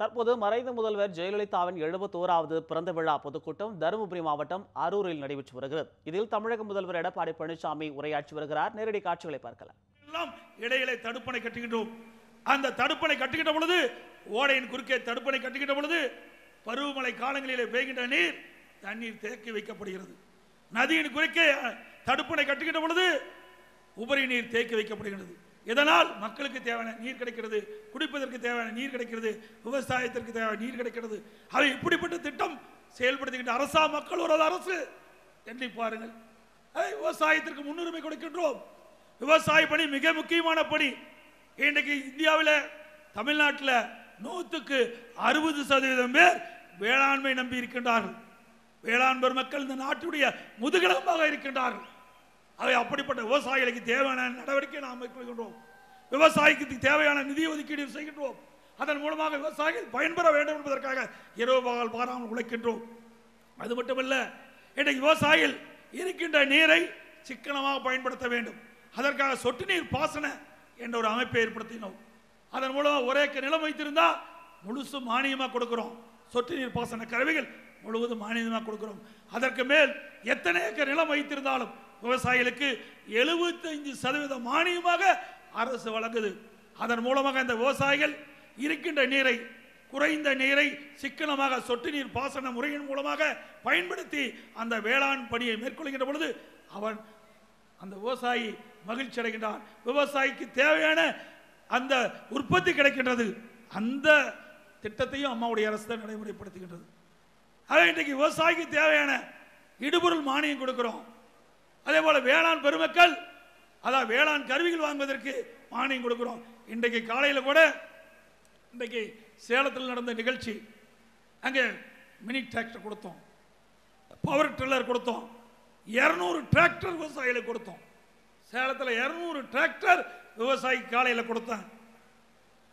தற்போது மறைந்த முதல்வர் ஜெயலலிதாவின் எழுபத்தோராவது பிறந்த விழா பொதுக்கூட்டம் தருமபுரி மாவட்டம் அரூரில் நடைபெற்று வருகிறது. இதில் தமிழக முதல்வர் எடப்பாடி பழனிசாமி உரையாற்றி வருகிறார். நேரடி காட்சிகளை பார்க்கலாம். இடையிலே தடுப்பணை கட்டுகின்றோம் அந்த தடுப்பணை கட்டுகின்ற பொழுது ஓடையின் குறுக்கே தடுப்பணை கட்டுகின்ற பொழுது பருவமழை காலங்களிலே பெய்கின்ற நீர் தண்ணீர் தேக்கி வைக்கப்படுகிறது. நதியின் குறுக்கே தடுப்பணை கட்டுகின்ற பொழுது உபரி நீர் தேக்கி வைக்கப்படுகிறது. இதனால் மக்களுக்கு தேவையான நீர் கிடைக்கிறது? குடிப்பதற்கு தேவையான நீர் கிடைக்கிறது? விவசாயத்திற்கு தேவையான நீர் கிடைக்கிறது? அவை இப்படிப்பட்ட திட்டம் செயல்படுத்துகின்ற அரசா மக்கள் ஒரு அரசு? எண்ணி பாருங்கள். அதை விவசாயத்திற்கு முன்னுரிமை கொடுக்கின்றோம். விவசாய பணி மிக முக்கியமான பணி. இன்றைக்கு இந்தியாவில் தமிழ்நாட்டில் நூற்றுக்கு அறுபது சதவீதம் பேர் வேளாண்மை நம்பி இருக்கின்றார்கள். வேளாண் பெருமக்கள் இந்த நாட்டுடைய முதுகெலும்பாக இருக்கின்றார்கள். அதை அப்படிப்பட்ட விவசாயிகளுக்கு தேவையான நடவடிக்கை நாம் மேற்கொள்கின்றோம். விவசாயிக்கு தேவையான நிதி ஒதுக்கீடு செய்கின்றோம். அதன் மூலமாக விவசாயிகள் பயன்பெற வேண்டும் என்பதற்காக இரவு பகல் பாராமல் உழைக்கின்றோம். அது மட்டுமல்ல இன்றைக்கு விவசாயிகள் இருக்கின்ற நீரை சிக்கனமாக பயன்படுத்த வேண்டும். அதற்காக சொட்டு நீர் பாசன என்ற ஒரு அமைப்பை ஏற்படுத்தினோம். அதன் மூலமாக ஒரே நிலம் வைத்திருந்தால் முழுசும் மானியமாக கொடுக்குறோம். சொட்டு நீர் பாசன கருவிகள் முழுவதும் மானியமாக கொடுக்கிறோம். அதற்கு மேல் எத்தனை ஏக்கர் நிலம் வைத்திருந்தாலும் விவசாயிகளுக்கு எழுபத்தைந்து சதவீத மானியமாக அரசு வழங்குது. அதன் மூலமாக இந்த விவசாயிகள் இருக்கின்ற நீரை குறைந்த நீரை சிக்கனமாக சொட்டு நீர் பாசன முறையின் மூலமாக பயன்படுத்தி அந்த வேளாண் பணியை மேற்கொள்கின்ற பொழுது அவன் அந்த விவசாயி மகிழ்ச்சி அடைகின்றான். விவசாயிக்கு தேவையான அந்த உற்பத்தி கிடைக்கின்றது. அந்த திட்டத்தையும் அம்மாவுடைய அரசு தான் நடைமுறைப்படுத்துகின்றது. ஆக இன்றைக்கு விவசாயிக்கு தேவையான இடுபொருள் மானியம் கொடுக்கிறோம். அதே போல வேளாண் பெருமக்கள் அதான் வேளாண் கருவிகள் வாங்குவதற்கு மானியம் கொடுக்குறோம். இன்றைக்கு காலையில் கூட இன்றைக்கு சேலத்தில் நடந்த நிகழ்ச்சி அங்கே மினி டிராக்டர் கொடுத்தோம். பவர் டில்லர் கொடுத்தோம். இரநூறு டிராக்டர் விவசாயிகளுக்கு கொடுத்தோம். சேலத்தில் இரநூறு டிராக்டர் விவசாயி காலையில் கொடுத்தேன்.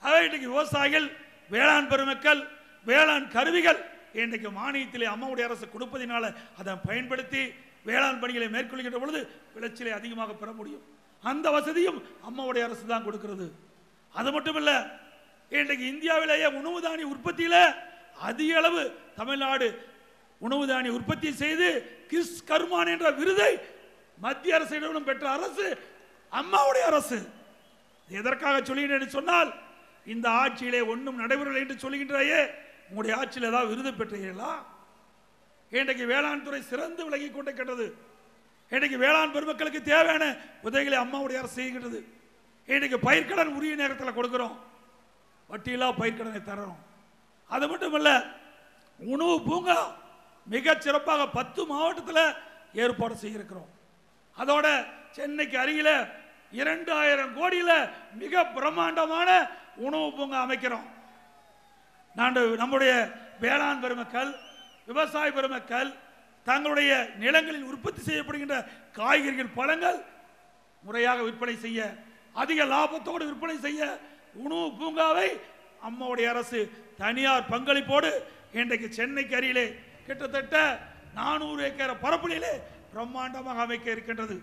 ஆக இன்றைக்கு விவசாயிகள் வேளாண் பெருமக்கள் வேளாண் கருவிகள் இன்றைக்கு மானியத்திலே அம்மாவுடைய அரசு கொடுப்பதினால அதை பயன்படுத்தி வேளாண் பணிகளை மேற்கொள்கின்ற பொழுது விளைச்சலை அதிகமாக பெற முடியும். அந்த வசதியும் அம்மாவுடைய அரசு தான் கொடுக்கிறது. அது மட்டும் இல்லை இன்றைக்கு இந்தியாவிலேயே உணவு தானிய உற்பத்தியில் அதிக அளவு தமிழ்நாடு உணவு தானிய உற்பத்தி செய்து கிஸ் கர்மான் என்ற விருதை மத்திய அரசிடம் பெற்ற அரசு அம்மாவுடைய அரசு. எதற்காக சொல்லினேன்னு சொன்னால் இந்த ஆட்சியிலே ஒன்றும் நடைபெறவில்லை என்று சொல்கின்றாயே உங்களுடைய ஆட்சியில் ஏதாவது விருது பெற்றீர்களா? இன்றைக்கு வேளாண் துறை சிறந்து விலகி கொண்டிருக்கின்றது இன்றைக்கு வேளாண் பெருமக்களுக்கு தேவையான உதவிகளை அம்மாவுடைய அரசு செய்கின்றது. இன்றைக்கு பயிர்க்கடன் உரிய நேரத்தில் கொடுக்குறோம். வட்டியில்லா பயிர்க்கடனை தர்றோம். அது மட்டும் இல்லை உணவு பூங்கா மிக சிறப்பாக பத்து மாவட்டத்தில் ஏற்பாடு செய்திருக்கிறோம். அதோட சென்னைக்கு அருகில் இரண்டாயிரம் கோடியில் மிக பிரம்மாண்டமான உணவு பூங்கா அமைக்கிறோம். நான் நம்முடைய வேளாண் பெருமக்கள் விவசாய பெருமக்கள் தங்களுடைய நிலங்களில் உற்பத்தி செய்யப்படுகின்ற காய்கறிகள் பழங்கள் முறையாக விற்பனை செய்ய அதிக லாபத்தோடு விற்பனை செய்ய உணவு பூங்காவை அம்மாவுடைய அரசு தனியார் பங்களிப்போடு இன்றைக்கு சென்னைக்கு அருகிலே கிட்டத்தட்ட நானூறு ஏக்கர் பரப்பளிலே பிரம்மாண்டமாக அமைக்க இருக்கின்றது.